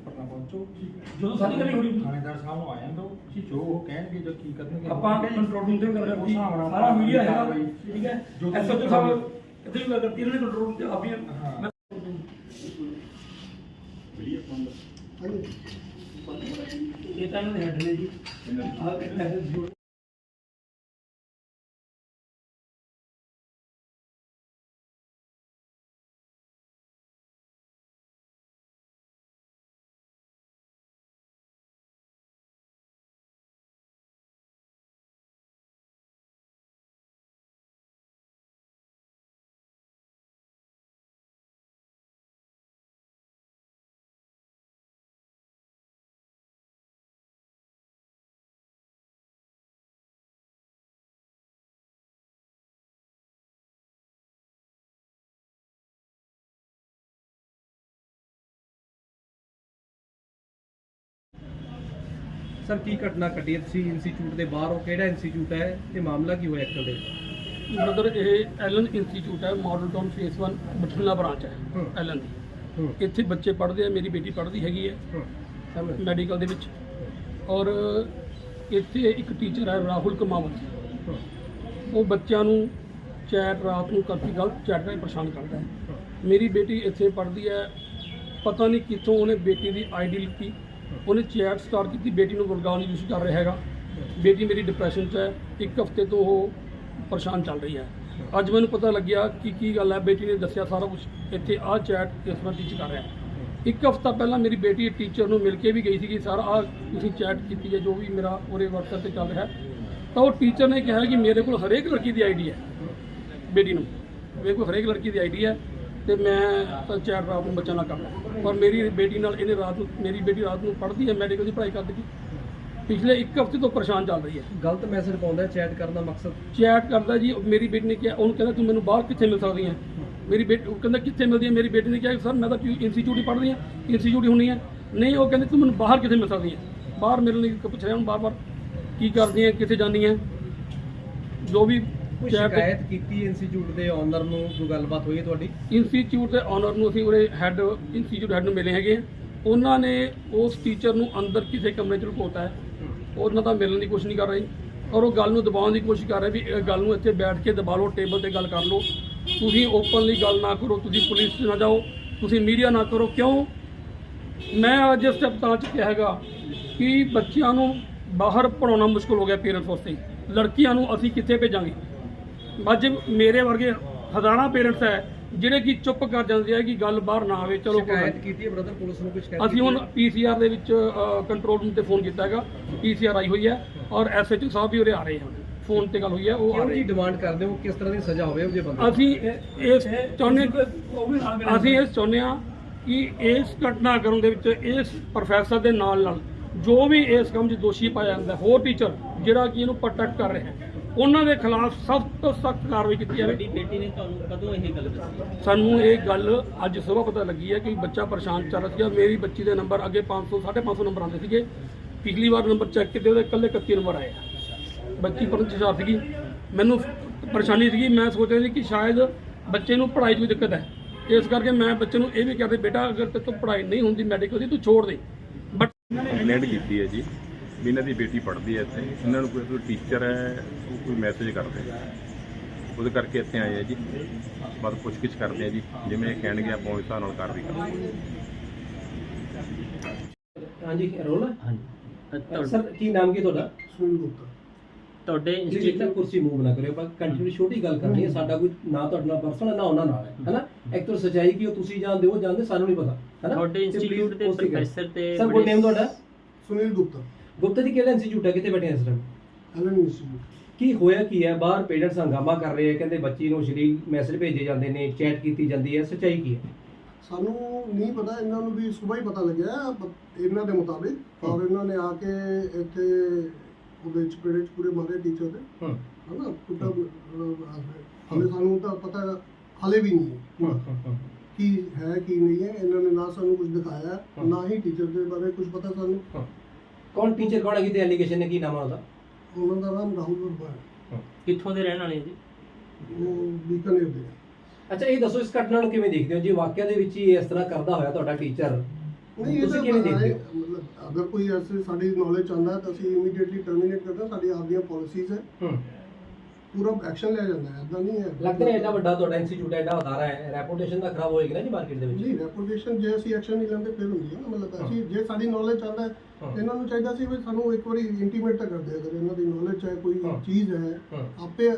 ਜਦੋਂ ਸਾਡੀ ਗੱਲ ਹੋਣੀ ਥਾਣੇਦਾਰ ਸਾਹਿਬ ਨੂੰ ਆਇਆ ਤਾਂ ਕਿ ਜੋ ਉਹ ਕਹਿਣਗੇ ਜੋ ਕੀ ਕਰਨਗੇ ਆਪਾਂ ਕੰਟਰੋਲ ਰੂਮ ਤੇ ਗੱਲ ਉਸ ਕਰਤੀ ਹਿਸਾਬ ਨਾਲ ਸਾਰਾ ਮੀਡੀਆ ਹੈਗਾ ਕਾਰਵਾਈ। ਠੀਕ ਹੈ ਜੋ ਐਸਐਚਓ ਸਾਹਿਬ ਇੱਥੇ ਵੀ ਗੱਲ ਕਰਤੀ ਇਹਨਾਂ ਨੇ ਕੰਟਰੋਲ ਰੂਮ ਤੇ ਆਪੀ ਹਾਂ। ਮੈਂ ਇਹ ਤਾਂ ਇਹਨਾਂ ਦੇ ਹੈਡ ਨੇ ਜੀ। ਆਹ ਮੈਸੇਜ ਸਰ ਕੀ ਘਟਨਾ ਘਟੀ? ਹੈ ਤੁਸੀਂ ਇੰਸਟੀਚਿਊਟ ਦੇ ਬਾਹਰ ਹੋ ਕਿਹੜਾ ਇੰਸਟੀਚਿਊਟ ਹੈ? ਤੇ ਮਾਮਲਾ ਕੀ ਹੋਇਆ ਐਕਚੁਅਲ ਦੇ? ਬ੍ਰਦਰ ਇਹ ਐਲਨ ਇੰਸਟੀਚਿਊਟ ਹੈ model town phase 1 Bathinda branch ਹੈ। ਐਲਨ ਦੀ। ਹੂੰ। ਇੱਥੇ ਬੱਚੇ ਪੜ੍ਹਦੇ ਆ ਮੇਰੀ ਬੇਟੀ ਪੜ੍ਹਦੀ ਹੈਗੀ ਹੈ ਹੂੰ। ਸਮਝ ਮੈਡੀਕਲ ਦੇ ਵਿੱਚ। ਔਰ ਇੱਥੇ ਇੱਕ ਟੀਚਰ ਹੈ ਰਾਹੁਲ ਕਮਾਵਤ ਹੂੰ। ਉਹ ਬੱਚਿਆਂ ਨੂੰ ਚੈਟ ਰਾਤ ਨੂੰ ਕਾਫੀ ਗਲਤ ਚੈਟ ਰਾਹੀਂ ਪਰੇਸ਼ਾਨ ਕਰਦਾ ਹੈ। ਮੇਰੀ ਬੇਟੀ ਇੱਥੇ ਪੜ੍ਹਦੀ ਹੈ ਪਤਾ ਨਹੀਂ ਕਿੱਥੋਂ ਉਹਨੇ ਬੇਟੀ ਦੀ ਆਈਡੀ ਲਿੱਤੀ। ਉਹਨੇ ਚੈਟ ਸਟਾਰਟ ਕੀਤੀ, ਬੇਟੀ ਨੂੰ ਵਰਗਾਉਣ ਦੀ ਕੋਸ਼ਿਸ਼ ਕਰ ਰਿਹਾ ਹੈਗਾ। ਬੇਟੀ ਮੇਰੀ ਡਿਪਰੈਸ਼ਨ 'ਚ ਹੈ, ਇੱਕ ਹਫ਼ਤੇ ਤੋਂ ਉਹ ਪਰੇਸ਼ਾਨ ਚੱਲ ਰਹੀ ਹੈ। ਅੱਜ ਮੈਨੂੰ ਪਤਾ ਲੱਗਿਆ ਕਿ ਕੀ ਗੱਲ ਹੈ, ਬੇਟੀ ਨੇ ਦੱਸਿਆ ਸਾਰਾ ਕੁਝ ਇੱਥੇ ਆਹ ਚੈਟ ਇਸ ਤਰ੍ਹਾਂ ਟੀਚ ਕਰ ਰਿਹਾ। ਇੱਕ ਹਫ਼ਤਾ ਪਹਿਲਾਂ ਮੇਰੀ ਬੇਟੀ ਟੀਚਰ ਨੂੰ ਮਿਲ ਕੇ ਵੀ ਗਈ ਸੀ ਕਿ ਸਰ, ਆਹ ਤੁਸੀਂ ਚੈਟ ਕੀਤੀ ਹੈ, ਜੋ ਵੀ ਮੇਰਾ ਉਹਦੇ WhatsApp ਤੇ ਚੱਲ ਰਿਹਾ ਤਾਂ ਉਹ ਟੀਚਰ ਨੇ ਕਿਹਾ ਕਿ ਮੇਰੇ ਕੋਲ ਹਰੇਕ ਲੜਕੀ ਦੀ ਆਈਡੀ ਹੈ, ਬੇਟੀ ਨੂੰ। ਮੇਰੇ ਕੋਲ ਹਰੇਕ ਲੜਕੀ ਦੀ ਆਈਡੀ ਹੈ। ਤੇ ਮੈਂ ਤਾਂ ਚੈਟ ਰਾਤ ਨੂੰ ਬੱਚਾ ਨਾਲ ਕਰਦਾ ਪਰ ਮੇਰੀ ਬੇਟੀ ਨਾਲ ਇਹਨੇ ਰਾਤ ਨੂੰ ਮੇਰੀ ਬੇਟੀ ਰਾਤ ਨੂੰ ਪੜ੍ਹਦੀ ਹੈ ਮੈਡੀਕਲ ਦੀ ਪੜ੍ਹਾਈ ਕਰਦੀ। ਪਿਛਲੇ ਇੱਕ ਹਫ਼ਤੇ ਤੋਂ ਪਰੇਸ਼ਾਨ ਚੱਲ ਰਹੀ ਹੈ। ਗਲਤ ਮੈਸੇਜ ਪਾਉਂਦਾ ਚੈਟ ਕਰਨ ਦਾ ਮਕਸਦ? ਚੈਟ ਕਰਦਾ ਜੀ ਮੇਰੀ ਬੇਟੀ ਨੇ ਕਿਹਾ ਉਹਨੂੰ ਕਹਿੰਦਾ ਤੂੰ ਮੈਨੂੰ ਬਾਹਰ ਕਿੱਥੇ ਮਿਲ ਸਕਦੀ ਹੈ? ਮੇਰੀ ਬੇਟੀ ਉਹ ਕਹਿੰਦਾ ਕਿੱਥੇ ਮਿਲਦੀ ਹੈ? ਮੇਰੀ ਬੇਟੀ ਨੇ ਕਿਹਾ ਸਰ ਮੈਂ ਤਾਂ ਇੰਸਟੀਚਿਊਟ ਹੀ ਪੜ੍ਹਦੀ ਹਾਂ ਇੰਸਟੀਚਿਊਟ ਹੀ ਹੁੰਦੀ ਹੈ। ਨਹੀਂ ਉਹ ਕਹਿੰਦੇ ਤੂੰ ਮੈਨੂੰ ਬਾਹਰ ਕਿੱਥੇ ਮਿਲ ਸਕਦੀ ਹੈ? ਬਾਹਰ ਮਿਲਣ ਲਈ ਪੁੱਛ ਰਿਹਾ ਹੁਣ ਬਾਰ-ਬਾਰ ਕੀ ਕਰਦੀ ਹੈ ਕਿੱਥੇ ਜਾਂਦੀ ਹੈ? ਜੋ ਵੀ ਕੋਈ ਸ਼ਿਕਾਇਤ ਕੀਤੀ ਇੰਸਟੀਚਿਊਟ ਦੇ ਓਨਰ ਨੂੰ? ਕੋਈ ਗੱਲਬਾਤ ਹੋਈ ਹੈ ਤੁਹਾਡੀ? ਇੰਸਟੀਚਿਊਟ ਦੇ ਓਨਰ ਨੂੰ ਅਸੀਂ ਉਹਦੇ ਹੈੱਡ ਇੰਸਟੀਚਿਊਟ ਹੈੱਡ ਨੂੰ ਮਿਲੇ ਹੈਗੇ ਆ। ਉਹਨਾਂ ਨੇ ਉਸ ਟੀਚਰ ਨੂੰ ਅੰਦਰ ਕਿਸੇ ਕਮਰੇ 'ਚ ਲੁਕੋਤਾ ਹੈ। ਉਹਨਾਂ ਦਾ ਮਿਲਣ ਦੀ ਕੋਸ਼ਿਸ਼ ਨਹੀਂ ਕਰ ਰਹੀ। ਔਰ ਉਹ ਗੱਲ ਨੂੰ ਦਬਾਉਣ ਦੀ ਕੋਸ਼ਿਸ਼ ਕਰ ਰਿਹਾ ਵੀ ਇਹ ਗੱਲ ਨੂੰ ਇੱਥੇ ਬੈਠ ਕੇ ਦਬਾ ਲਓ ਟੇਬਲ ਤੇ ਗੱਲ ਕਰ ਲਓ। ਤੁਸੀਂ ਓਪਨਲੀ ਗੱਲ ਨਾ ਕਰੋ ਤੁਸੀਂ ਪੁਲਿਸ 'ਚ ਨਾ ਜਾਓ ਤੁਸੀਂ ਮੀਡੀਆ ਨਾ ਕਰੋ। ਕਿਉਂ? ਮੈਂ ਅੱਜ ਇਸ ਸਟੈਪ ਤਾਂ ਚੁੱਕਿਆ ਹੈਗਾ ਕਿ ਬੱਚਿਆਂ ਨੂੰ ਬਾਹਰ ਪੜਾਉਣਾ ਮੁਸ਼ਕਲ ਹੋ ਗਿਆ ਪੇਰੈਂਟਸ ਵਾਸਤੇ। ਲੜਕੀਆਂ ਨੂੰ ਅਸੀਂ ਕਿੱਥੇ ਭੇਜਾਂਗੇ? ਅੱਜ ਮੇਰੇ ਵਰਗੇ ਹਜ਼ਾਰਾਂ ਪੇਰੈਂਟਸ ਹੈ ਜਿਹੜੇ ਕਿ ਚੁੱਪ ਕਰ ਜਾਂਦੇ ਆ ਕਿ ਗੱਲ ਬਾਹਰ ਨਾ ਆਵੇ ਚਲੋ ਕੋਈ ਗੱਲ ਸ਼ਿਕਾਇਤ। ਕੀਤੀ ਹੈ ਬ੍ਰਦਰ ਪੁਲਿਸ ਨੂੰ ਕੋਈ ਸ਼ਿਕਾਇਤ ਅਸੀਂ ਹੁਣ? ਪੀਸੀਆਰ ਦੇ ਵਿੱਚ ਕੰਟਰੋਲ ਰੂਮ ਤੇ ਫੋਨ ਕੀਤਾ ਹੈਗਾ ਪੀਸੀਆਰ ਆਈ ਹੋਈ ਹੈ ਔਰ ਐਸਐਚਓ ਸਾਹਿਬ ਵੀ ਉਰੇ ਆ ਰਹੇ ਹਨ ਫੋਨ ਤੇ ਗੱਲ ਹੋਈ ਹੈ ਉਹ ਆ ਕਿਉਂ ਰਹੇ ਜੀ। ਡਿਮਾਂਡ ਕਰਦੇ ਹੋ ਕਿਸ ਤਰ੍ਹਾਂ ਦੀ ਸਜ਼ਾ ਹੋਵੇ ਉਹ ਜੇ ਬੰਦੇ ਨੂੰ? ਅਸੀਂ ਇਸ ਚਾਹੁੰਦੇ ਅਸੀਂ ਇਸ ਚਾਹੁੰਦੇ ਹਾਂ ਕਿ ਇਸ ਘਟਨਾਕ੍ਰਮ ਦੇ ਵਿੱਚ ਇਸ ਪ੍ਰੋਫੈਸਰ ਦੇ ਨਾਲ ਨਾਲ ਜੋ ਵੀ ਇਸ ਕੰਮ 'ਚ ਦੋਸ਼ੀ ਪਾਇਆ ਜਾਂਦਾ ਹੈ, ਹੋਰ ਟੀਚਰ ਜਿਹੜਾ ਕਿ ਇਹਨੂੰ ਪ੍ਰੋਟੈਕਟ ਕਰ ਰਿਹਾ ਹੈ ਉਹਨਾਂ ਦੇ ਖਿਲਾਫ ਸਖਤ ਤੋਂ ਸਖਤ ਕਾਰਵਾਈ ਕੀਤੀ ਜਾਵੇ। ਬੇਟੀ ਨੇ ਤੁਹਾਨੂੰ ਕਦੋਂ ਇਹ ਗੱਲ ਦੱਸੀ? ਸਾਨੂੰ ਇਹ ਗੱਲ ਅੱਜ ਸਵੇਰ ਪਤਾ ਲੱਗੀ ਹੈ ਕਿ ਬੱਚਾ ਪਰੇਸ਼ਾਨ ਚੱਲ ਰਿਹਾ ਸੀਗਾ। ਮੇਰੀ ਬੱਚੀ ਦੇ ਨੰਬਰ ਅੱਗੇ 500 550 ਨੰਬਰ ਆਉਂਦੇ ਸੀਗੇ। ਪਿਛਲੀ ਵਾਰ ਨੰਬਰ ਚੈੱਕ ਕੀਤੇ ਉਹਦੇ ਇਕੱਲੇ 31 ਨੰਬਰ ਆਏ ਬੱਚੀ ਪੜ੍ਹਨ ਚ ਹੁਸ਼ਿਆਰ ਸੀਗੀ। ਮੈਨੂੰ ਪਰੇਸ਼ਾਨੀ ਸੀਗੀ। ਮੈਂ ਸੋਚ ਰਿਹਾ ਸੀ ਕਿ ਸ਼ਾਇਦ ਬੱਚੇ ਨੂੰ ਪੜ੍ਹਾਈ 'ਚ ਕੋਈ ਦਿੱਕਤ ਹੈ। ਇਸ ਕਰਕੇ ਮੈਂ ਬੱਚੇ ਨੂੰ ਇਹ ਵੀ ਕਹਿੰਦੇ ਬੇਟਾ ਅਗਰ ਤੇ ਤੋਂ ਪੜ੍ਹਾਈ ਨਹੀਂ ਹੁੰਦੀ ਮੈਡੀਕਲ ਦੀ ਤੂੰ ਛੋੜ ਦੇ। ਬਟ ਕੰਪਲੇਂਟ ਕੀਤੀ ਹੈ ਜੀ। ਵੀ ਇਹਨਾਂ ਦੀ ਬੇਟੀ ਪੜ੍ਹਦੀ ਹੈ ਇੱਥੇ। ਇਹਨਾਂ ਨੂੰ ਕੋਈ ਕੋਈ ਟੀਚਰ ਹੈ ਉਹ ਕੋਈ ਮੈਸੇਜ ਕਰਦੇ। ਹੈ ਉਹਦੇ ਕਰਕੇ ਇੱਥੇ ਆਏ ਆ ਜੀ। ਬਾਅਦ ਪੁੱਛਗਿੱਛ ਕਰਦੇ ਆ ਜੀ ਜਿਵੇਂ ਇਹ ਕਹਿਣਗੇ ਆਪਾਂ ਉਸ ਹਿਸਾਬ ਨਾਲ ਕਾਰਵਾਈ ਕਰਾਂਗੇ। ਹਾਂਜੀ ਰੋਲ ਹਾਂਜੀ। ਸਰ ਕੀ ਨਾਮ ਕੀ ਤੁਹਾਡਾ? ਤੁਹਾਡੇ ਪਲੀਜ਼ ਇੱਕ ਇੰਸਟੀਚਿਊਟ ਕੁਰਸੀ ਮੂਵ ਨਾ ਕਰਿਓ ਆਪਾਂ ਕੰਟੀਨਿਊ ਛੋਟੀ ਗੱਲ ਕਰਨੀ ਹੈ। ਸਾਡਾ ਕੋਈ ਨਾ ਤੁਹਾਡੇ ਨਾਲ ਪਰਸਨਲ ਨਾ ਉਹਨਾਂ ਨਾਲ ਹੈ ਹੈਨਾ? ਇੱਕ ਤਾਂ ਸਚਾਈ ਕੀ ਉਹ ਤੁਸੀਂ ਜਾਣਦੇ ਹੋ ਜਾਣਦੇ ਸਾਨੂੰ ਨਹੀਂ ਪਤਾ ਹੈਨਾ? ਤੁਹਾਡੇ ਇੰਸਟੀਚਿਊਟ ਦੇ। ਪ੍ਰੋਫੈਸਰ ਤੇ ਸਰ ਬੜੇ- ਨੇਮ ਤੁਹਾਡਾ? ਸੁਨੀਲ ਗੁਪਤਾ। ਗੁਪਤਾ ਜੀ ਕਿਹੜਾ ਇੰਸਟੀਚਿਊਟ ਹੈ ਕਿੱਥੇ ਬੈਠੇ ਇਸ ਟਾਈਮ ਐਲਨ ਇੰਸਟੀਚਿਊਟ ਕੀ ਹੋਇਆ ਕੀ ਹੈ ਬਾਹਰ ਪੇਰੈਂਟਸ ਹੰਗਾਮਾ ਕਰ ਰਹੇ ਆ ਕਹਿੰਦੇ ਬੱਚੀ ਨੂੰ ਸ਼ਰੀਰ ਮੈਸੇਜ ਭੇਜੇ ਜਾਂਦੇ ਨੇ ਚੈਟ ਕੀਤੀ ਜਾਂਦੀ ਹੈ ਸਚਾਈ ਕੀ ਹੈ ਸਾਨੂੰ ਨਹੀਂ ਪਤਾ ਇਹਨਾਂ ਨੂੰ ਵੀ ਸਵੇਰ ਹੀ ਪਤਾ ਲੱਗਿਆ ਬ- ਇਹਨਾਂ ਦੇ ਮੁਤਾਬਿਕ ਔਰ ਇਹਨਾਂ ਨੇ ਆ ਕੇ ਇੱਥੇ ਉਹਦੇ ਚ ਪੇੜੇ ਚ ਪੂਰੇ ਮਾਰੇ ਟੀਚਰ ਦੇ। ਹੂੰ। ਹਨਾ? ਕੁੱਟਾ ਹਲੇ ਸਾਨੂੰ ਤਾਂ ਪਤਾ ਹਲੇ ਵੀ ਨਹੀਂ। ਹੈ ਕਿ ਕੀ ਹੈ ਕੀ ਨਹੀਂ ਹੈ ਇਹਨਾਂ ਨੇ ਨਾ ਸਾਨੂੰ ਕੁਝ ਦਿਖਾਇਆ। ਨਾ ਹੀ ਟੀਚਰ ਦੇ ਬਾਰੇ ਕੁਝ ਪਤਾ ਸਾਨੂੰ। ਕੌਣ ਟੀਚਰ ਕੌਣ ਹੈ ਕਿਤੇ ਐਲੀਗੇਸ਼ਨ ਨੇ ਕੀ ਨਾਮ ਹੈ ਉਹਦਾ? ਉਹਨਾਂ ਦਾ ਨਾਮ ਰਾਹੁਲ ਵਰਮਾ ਹੈ। ਕਿੱਥੋਂ ਦੇ ਰਹਿਣ ਵਾਲੇ ਆ ਜੀ? ਉਹ ਬੀਕਾਨੇਰ ਦੇ ਹੈ। ਅੱਛਾ ਇਹ ਦੱਸੋ ਇਸ ਘਟਨਾ ਨੂੰ ਕਿਵੇਂ ਦੇਖਦੇ ਹੋ? ਜੇ ਵਾਕਿਆ ਦੇ ਵਿੱਚ ਹੀ ਇਸ ਤਰ੍ਹਾਂ ਕਰਦਾ ਹੋਇਆ ਤੁਹਾਡਾ ਟੀਚਰ ਨਹੀਂ ਇਹ ਤੁਸੀਂ ਤਾਂ ਕਿਵੇਂ ਦੇਖਦੇ ਹੋ? ਮਤਲਬ ਅਗਰ ਕੋਈ ਐਸੇ ਸਾਡੀ ਨੌਲੇਜ ਆਉਂਦਾ ਹੈ ਤਾਂ ਅਸੀਂ ਇਮੀਡੀਏਟਲੀ ਟਰਮੀਨੇਟ ਕਰਦੇ ਹਾਂ। ਸਾਡੀ ਆਪਦੀਆਂ ਪਾਲਿਸੀਜ਼ ਹੈ। ਹੂੰ। ਪੂਰਾ ਐਕਸ਼ਨ ਲਿਆ ਜਾਂਦਾ ਹੈ ਇਦਾਂ ਨਹੀਂ ਹੈ ਲੱਗਦਾ ਹੈ ਐਡਾ ਵੱਡਾ ਤੁਹਾਡਾ ਇੰਸਟੀਚਿਊਟ ਐਡਾ ਅਦਾਰਾ ਹੈ ਰੈਪੂਟੇਸ਼ਨ ਤਾਂ ਖਰਾਬ ਹੋਏਗੀ ਨਾ ਜੀ ਮਾਰਕੀਟ ਦੇ ਵਿੱਚ ਜੀ ਰੈਪੂਟੇਸ਼ਨ ਜੇ ਅਸੀਂ ਐਕਸ਼ਨ ਨਹੀਂ ਲੈਂਦੇ ਫਿਰ ਹੁੰਦੀ ਹੈ ਮਤਲਬ ਅਸੀਂ ਜੇ ਸਾਡੀ ਨੌਲੇਜ ਆਉਂਦਾ ਹੈ ਹਾਂ। ਇਹਨਾਂ ਨੂੰ ਚਾਹੀਦਾ ਸੀ ਵੀ ਸਾਨੂੰ ਇੱਕ ਵਾਰੀ ਇੰਟੀਮੇਟ ਤਾਂ ਕਰਦੇ ਅਗਰ ਇਹਨਾਂ ਦੀ ਨੌਲੇਜ ਹੈ ਕੋਈ ਹਾਂ। ਚੀਜ਼ ਹੈ ਹਾਂ। ਆਪੇ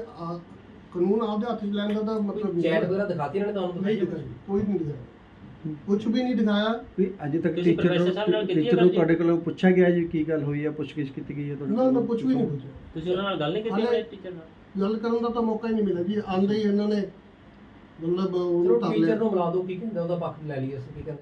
ਕਾਨੂੰਨ ਆਪਦੇ ਹੱਥ 'ਚ ਲੈਣ ਦਾ ਤਾਂ ਮਤਲਬ ਨਹੀਂ ਚੈਟ ਹੈ। ਵਗੈਰਾ ਦਿਖਾਤੀ ਇਹਨਾਂ ਨੇ ਤੁਹਾਨੂੰ ਨਹੀਂ ਕੋਈ ਨਹੀਂ ਦਿਖਾਇਆ ਕੁਝ ਵੀ ਨਹੀਂ ਦਿਖਾਇਆ ਵੀ ਅੱਜ ਤੱਕ ਟੀਚਰ ਪ੍ਰੋਫੈਸਰ ਸਾਹਿਬ ਨਾਲ ਨੂੰ ਕੀਤੀ ਹੈ ਟੀਚਰ ਨੂੰ? ਤੁਹਾਡੇ ਕੋਲੋਂ ਪੁੱਛਿਆ ਗਿਆ ਜੀ ਕੀ ਗੱਲ ਹੋਈ ਹੈ ਪੁੱਛਗਿੱਛ ਕੀਤੀ ਗਈ ਹੈ ਤੁਹਾਡੇ ਨਾ ਨਾ? ਕੁਝ ਵੀ ਨਹੀਂ ਪੁੱਛਿਆ ਤੁਸੀਂ ਉਹਨਾਂ ਨਾਲ ਗੱਲ ਨਹੀਂ ਕੀਤੀ ਟੀਚਰ ਨਾਲ ਗੱਲ ਕਰਨ ਦਾ ਤਾਂ ਮੌਕਾ ਹੀ ਨਹੀਂ ਮਿਲਿਆ ਜੀ ਆਂਦੇ ਹੀ ਇਹਨਾਂ ਨੇ ਮਤਲਬ ਚਲੋ ਉਹਨੂੰ ਟੀਚਰ ਲਿਆ। ਨੂੰ ਬੁਲਾ ਦਿਓ ਕੀ ਕਹਿੰਦੇ ਉਹਦਾ ਪੱਖ ਲੈ ਲਈਏ ਅਸੀਂ ਕੀ ਕਹਿੰਦੇ।